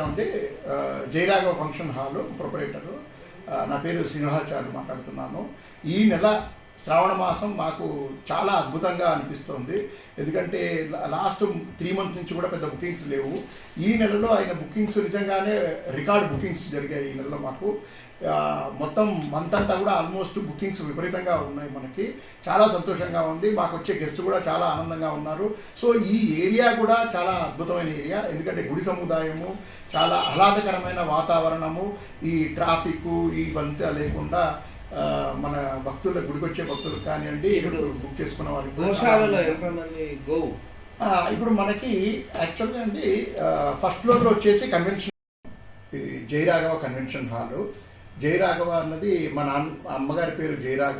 అంటే జయరాఘవ function hall proprietor నా పేరు శ్రీనివాచార్య మాట్లాడుతున్నాను. ఈ నెల శ్రావణ మాసం మాకు చాలా అద్భుతంగా అనిపిస్తోంది. ఎందుకంటే లాస్ట్ త్రీ మంత్స్ నుంచి కూడా పెద్ద బుకింగ్స్ లేవు. ఈ నెలలో ఆయన బుకింగ్స్ నిజంగానే రికార్డ్ బుకింగ్స్ జరిగాయి ఈ నెలలో మాకు. మొత్తం మంత్ అంతా కూడా ఆల్మోస్ట్ బుకింగ్స్ విపరీతంగా ఉన్నాయి మనకి. చాలా సంతోషంగా ఉంది. మాకు వచ్చే గెస్ట్ కూడా చాలా ఆనందంగా ఉన్నారు. సో ఈ ఏరియా కూడా చాలా అద్భుతమైన ఏరియా. ఎందుకంటే గుడి సముదాయము చాలా ఆహ్లాదకరమైన వాతావరణము ఈ ట్రాఫిక్ ఇవంతా లేకుండా మన భక్తుల గుడికి వచ్చే భక్తులకు కానివ్వండి ఇప్పుడు బుక్ చేసుకున్న వాళ్ళకి కూడా గోశాలలో ఎంతమంది గోవు ఇప్పుడు మనకి యాక్చువల్గా అండి ఫస్ట్ ఫ్లోర్లో వచ్చేసి కన్వెన్షన్ ఇది జయరాఘవ కన్వెన్షన్ హాలు. జయరాఘవ అన్నది మా నాన్న అమ్మగారి పేరు జయరాఘ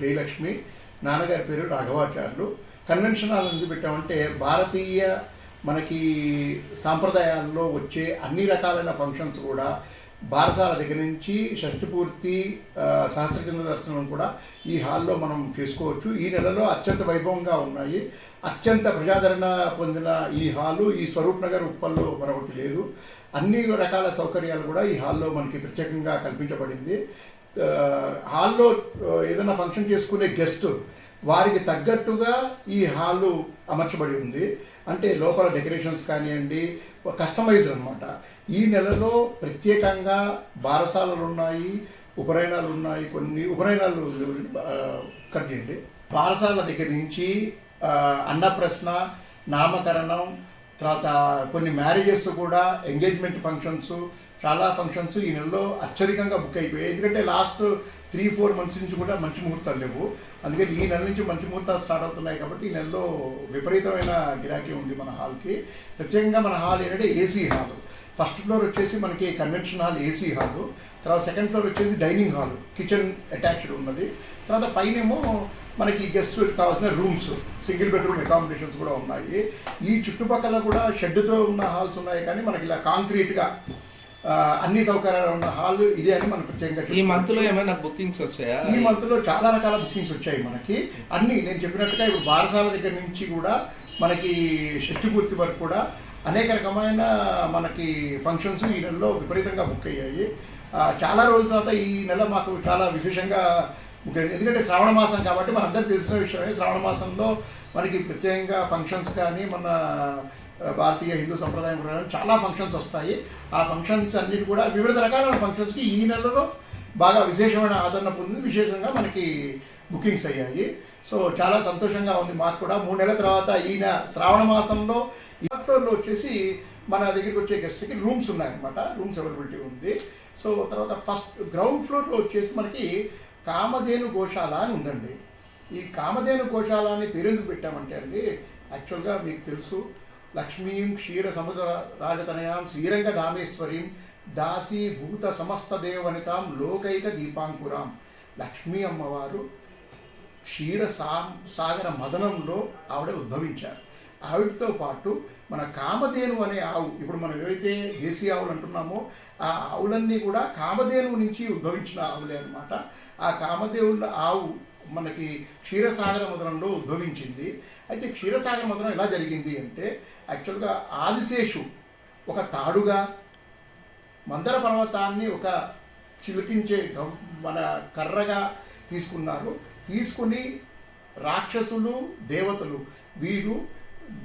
జయలక్ష్మి నాన్నగారి పేరు రాఘవాచార్యులు. కన్వెన్షన్ హాల్ ఎందుకు పెట్టామంటే భారతీయ మనకి సాంప్రదాయాల్లో వచ్చే అన్ని రకాలైన ఫంక్షన్స్ కూడా బారసాల దగ్గర నుంచి షష్ఠి పూర్తి ఆ, సహస్రచంద్ర దర్శనం కూడా ఈ హాల్లో మనం చేసుకోవచ్చు. ఈ నెలలో అత్యంత వైభవంగా ఉన్నాయి. అత్యంత ప్రజాదరణ పొందిన ఈ హాలు ఈ స్వరూప్ నగర్ ఉప్పల్లో మరొకటి లేదు. అన్ని రకాల సౌకర్యాలు కూడా ఈ హాల్లో మనకి ప్రత్యేకంగా కల్పించబడింది. హాల్లో ఏదైనా ఫంక్షన్ చేసుకునే గెస్ట్ వారికి తగ్గట్టుగా ఈ హాలు అమర్చబడి ఉంది. అంటే లోపల డెకరేషన్స్ కానివ్వండి కస్టమైజ్డ్ అనమాట ఈ నెలలో ప్రత్యేకంగా బారసాలలు ఉన్నాయి ఉపనయనాలు ఉన్నాయి కొన్ని ఉపనయనాలు ఆ, కట్ చేయండి. బారసాల దగ్గర నుంచి అన్నప్రశ్న నామకరణం తర్వాత కొన్ని మ్యారేజెస్ కూడా ఎంగేజ్మెంట్ ఫంక్షన్స్ చాలా ఫంక్షన్స్ ఈ నెలలో అత్యధికంగా బుక్ అయిపోయాయి. ఎందుకంటే లాస్ట్ త్రీ ఫోర్ మంత్స్ నుంచి కూడా మంచి ముహూర్తాలు లేవు. అందుకని ఈ నెల నుంచి మంచి ముహూర్తాలు స్టార్ట్ అవుతున్నాయి కాబట్టి ఈ నెలలో విపరీతమైన గిరాకీ ఉంది మన హాల్కి ప్రత్యేకంగా మన హాల్ ఏంటంటే ఏసీ హాల్ ఫస్ట్ ఫ్లోర్ వచ్చేసి మనకి కన్వెన్షన్ హాల్ ఏసీ హాల్ తర్వాత సెకండ్ ఫ్లోర్ వచ్చేసి డైనింగ్ హాల్ కిచెన్ అటాచ్డ్ ఉన్నది. తర్వాత పైనేమో మనకి గెస్ట్ కావాల్సిన రూమ్స్ సింగిల్ బెడ్రూమ్ అకామిడేషన్స్ కూడా ఉన్నాయి. ఈ చుట్టుపక్కల కూడా షెడ్తో ఉన్న హాల్స్ ఉన్నాయి కానీ మనకి ఇలా కాంక్రీట్గా అన్ని సౌకర్యాలు ఉన్న హాల్ ఇదే అని మనం ప్రత్యేకంగా ఈ. మంత్లో ఏమైనా బుకింగ్స్ వచ్చాయా? ఈ మంత్లో చాలా రకాల బుకింగ్స్ వచ్చాయి మనకి. అన్ని నేను చెప్పినట్టుగా ఇప్పుడు బారసాల దగ్గర నుంచి కూడా మనకి షష్టి పూర్తి వరకు కూడా అనేక రకమైన మనకి ఫంక్షన్స్ ఈ నెలలో విపరీతంగా బుక్ అయ్యాయి. చాలా రోజుల తర్వాత ఈ నెల మాకు చాలా విశేషంగా బుక్ అయింది. ఎందుకంటే శ్రావణ మాసం కాబట్టి మనందరికీ తెలిసిన విషయమే. శ్రావణ మాసంలో మనకి ప్రత్యేకంగా ఫంక్షన్స్ కానీ మన భారతీయ హిందూ సంప్రదాయం ప్రకారం చాలా ఫంక్షన్స్ వస్తాయి. ఆ ఫంక్షన్స్ అన్నిటి కూడా వివిధ రకాలైన ఫంక్షన్స్కి ఈ నెలలో బాగా విశేషమైన ఆదరణ పొందింది. విశేషంగా మనకి బుకింగ్స్ అయ్యాయి. సో చాలా సంతోషంగా ఉంది మాకు కూడా. మూడు నెలల తర్వాత ఈయన శ్రావణ మాసంలో ఈ ఫ్లోర్లో వచ్చేసి మన దగ్గరికి వచ్చే గెస్ట్కి రూమ్స్ ఉన్నాయన్నమాట. రూమ్స్ అవైలబిలిటీ ఉంది. సో తర్వాత ఫస్ట్ గ్రౌండ్ ఫ్లోర్లో వచ్చేసి మనకి కామధేను గోశాల అని ఉందండి. ఈ కామధేను గోశాల అని పేరు పెట్టామంటే అండి యాక్చువల్గా మీకు తెలుసు. లక్ష్మీం క్షీర సముద్ర రాజతనయాం శ్రీరంగ దామేశ్వరీం దాసీ భూత సమస్త దేవనితాం లోకైక దీపాంకురాం లక్ష్మీ అమ్మవారు క్షీర సా సాగర మదనంలో ఆవిడ ఉద్భవించారు. ఆవిడతో పాటు మన కామధేను అనే ఆవు ఇప్పుడు మనం ఏవైతే దేశీ ఆవులు అంటున్నామో ఆ ఆవులన్నీ కూడా కామధేను నుంచి ఉద్భవించిన ఆవులే అనమాట ఆ కామధేవుల ఆవు మనకి క్షీరసాగర మధురంలో ఉద్భవించింది. అయితే క్షీరసాగర మధురం ఎలా జరిగింది అంటే యాక్చువల్గా ఆదిశేషు ఒక తాడుగా మందర పర్వతాన్ని ఒక చిలికించే మన కర్రగా తీసుకున్నారు. తీసుకుని రాక్షసులు దేవతలు వీరు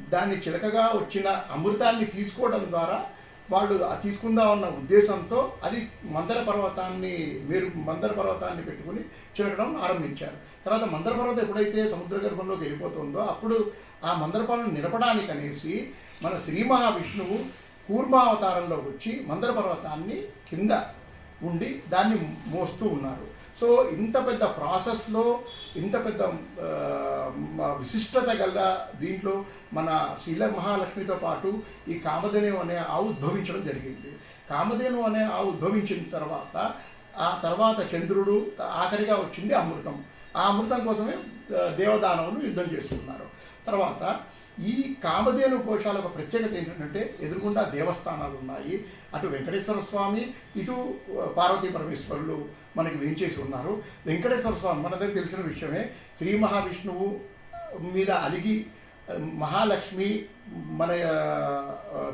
దాన్ని చిలకగా వచ్చిన అమృతాన్ని తీసుకోవడం ద్వారా వాళ్ళు తీసుకుందాం అన్న ఉద్దేశంతో అది మందర పర్వతాన్ని మీరు మందర పర్వతాన్ని పెట్టుకుని చిలకడం ఆరంభించారు. తర్వాత మందర పర్వతం ఎప్పుడైతే సముద్ర గర్భంలోకి వెళ్ళిపోతుందో అప్పుడు ఆ మందర పర్వతం నిలపడానికి అనేసి మన శ్రీ మహావిష్ణువు కూర్మావతారంలో వచ్చి మందర పర్వతాన్ని కింద ఉండి దాన్ని మోస్తూ ఉన్నారు. సో ఇంత పెద్ద ప్రాసెస్లో ఇంత పెద్ద విశిష్టత గల దీంట్లో మన శీల మహాలక్ష్మితో పాటు ఈ కామధేను అనే ఆవు ఉద్భవించడం జరిగింది. కామధేను అనే ఆవు ఉద్భవించిన తర్వాత ఆ తర్వాత చంద్రుడు ఆఖరిగా వచ్చింది అమృతం. ఆ అమృతం కోసమే దేవదానవులు యుద్ధం చేస్తున్నారు. తర్వాత ఈ కామధేను కోశాల ఒక ప్రత్యేకత ఏంటంటే ఎదురుగుండా దేవస్థానాలు ఉన్నాయి అటు వెంకటేశ్వర స్వామి ఇటు పార్వతీ పరమేశ్వరులు మనకి వేంచేసి ఉన్నారు. వెంకటేశ్వర స్వామి మన దగ్గర తెలిసిన విషయమే శ్రీ మహావిష్ణువు మీద అలిగి మహాలక్ష్మి మన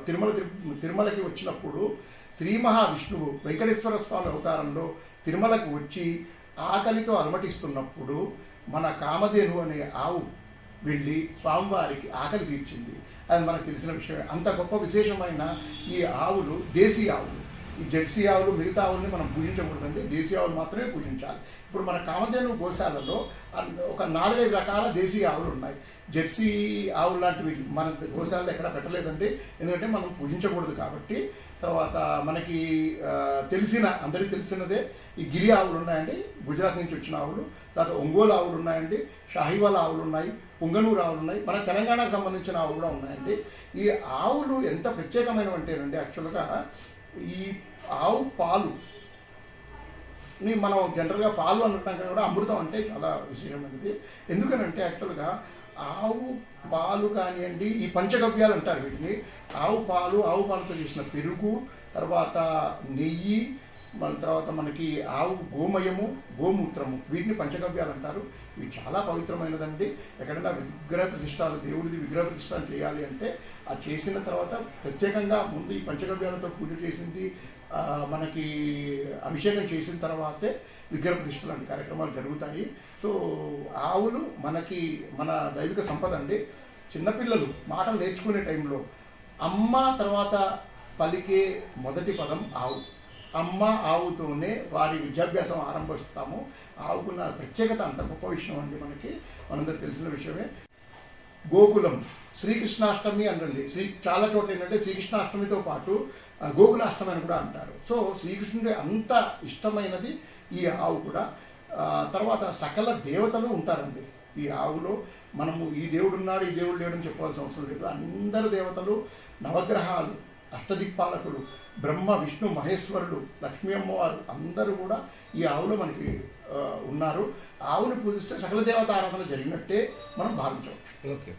తిరుమల తిరు- తిరుమలకి వచ్చినప్పుడు శ్రీ మహావిష్ణువు వెంకటేశ్వర స్వామి అవతారంలో తిరుమలకు వచ్చి ఆకలితో అలమటిస్తున్నప్పుడు మన కామధేను అనే ఆవు వెళ్ళి స్వామివారికి ఆకలి తీర్చింది. అది మనకు తెలిసిన విషయమే. అంత గొప్ప విశేషమైన ఈ ఆవులు దేశీ ఆవులు. ఈ జెర్సీ ఆవులు మిగతా ఆవుల్ని మనం పూజించకూడదండి. దేశీ ఆవులు మాత్రమే పూజించాలి. ఇప్పుడు మన కామధేను గోశాలలో ఒక నాలుగైదు రకాల దేశీయ ఆవులు ఉన్నాయి. జెర్సీ ఆవులు లాంటివి మన గోశాలలో ఎక్కడ పెట్టలేదండి. ఎందుకంటే మనం పూజించకూడదు కాబట్టి. తర్వాత మనకి తెలిసిన అందరికీ తెలిసినదే ఈ గిరి ఆవులు ఉన్నాయండి. గుజరాత్ నుంచి వచ్చిన ఆవులు. తర్వాత ఒంగోలు ఆవులు ఉన్నాయండి. షాహివాల్ ఆవులు ఉన్నాయి. పుంగనూరు ఆవులు ఉన్నాయి. మన తెలంగాణకు సంబంధించిన ఆవులు కూడా ఉన్నాయండి. ఈ ఆవులు ఎంత ప్రత్యేకమైనవి అంటేనండి యాక్చువల్గా ఈ ఆవు పాలు. ని మనం జనరల్గా పాలు అనటం కూడా అమృతం అంటే చాలా విశేషమైనది ఎందుకనంటే యాక్చువల్గా ఆవు పాలు కానివ్వండి ఈ పంచగవ్యాలు అంటారు వీటిని. ఆవు పాలు ఆవు పాలతో చేసిన పెరుగు తర్వాత నెయ్యి మన తర్వాత మనకి ఆవు గోమయము గోమూత్రము వీటిని పంచగవ్యాలు అంటారు ఇవి చాలా పవిత్రమైనదండి. ఎక్కడైనా విగ్రహ ప్రతిష్టాలు దేవుడిది విగ్రహ ప్రతిష్టాలు చేయాలి అంటే ఆ చేసిన తర్వాత ప్రత్యేకంగా ముందు ఈ పంచగవ్యాలతో పూజ చేసింది మనకి అభిషేకం చేసిన తర్వాతే విగ్రహ ప్రతిష్ఠ లాంటి కార్యక్రమాలు జరుగుతాయి. సో ఆవులు మనకి మన దైవిక సంపద అండి. చిన్నపిల్లలు మాటలు నేర్చుకునే టైంలో అమ్మ తర్వాత పలికే మొదటి పదం ఆవు. అమ్మ ఆవుతోనే వారి విద్యాభ్యాసం ఆరంభిస్తాము. ఆవుకున్న ప్రత్యేకత అంత గొప్ప విషయం అండి మనకి. మనందరికి తెలిసిన విషయమే. గోకులం శ్రీకృష్ణాష్టమి అనండి. శ్రీ చాలా చోట్ల ఏంటంటే శ్రీకృష్ణాష్టమితో పాటు గోకులాష్టమి అని కూడా అంటారు. సో శ్రీకృష్ణుడి అంత ఇష్టమైనది ఈ ఆవు కూడా. తర్వాత సకల దేవతలు ఉంటారండి. ఈ ఆవులో మనము ఈ దేవుడు ఉన్నాడు ఈ దేవుడు లేడని చెప్పాల్సిన అవసరం లేదు. అందరు దేవతలు నవగ్రహాలు. అష్టదిక్పాలకులు బ్రహ్మ విష్ణు మహేశ్వరుడు లక్ష్మీ అమ్మవారు అందరూ కూడా ఈ ఆవులో మనకి ఉన్నారు. ఆవును పూజిస్తే సకల దేవత ఆరాధన జరిగినట్టే మనం భావించవచ్చు. ఓకే.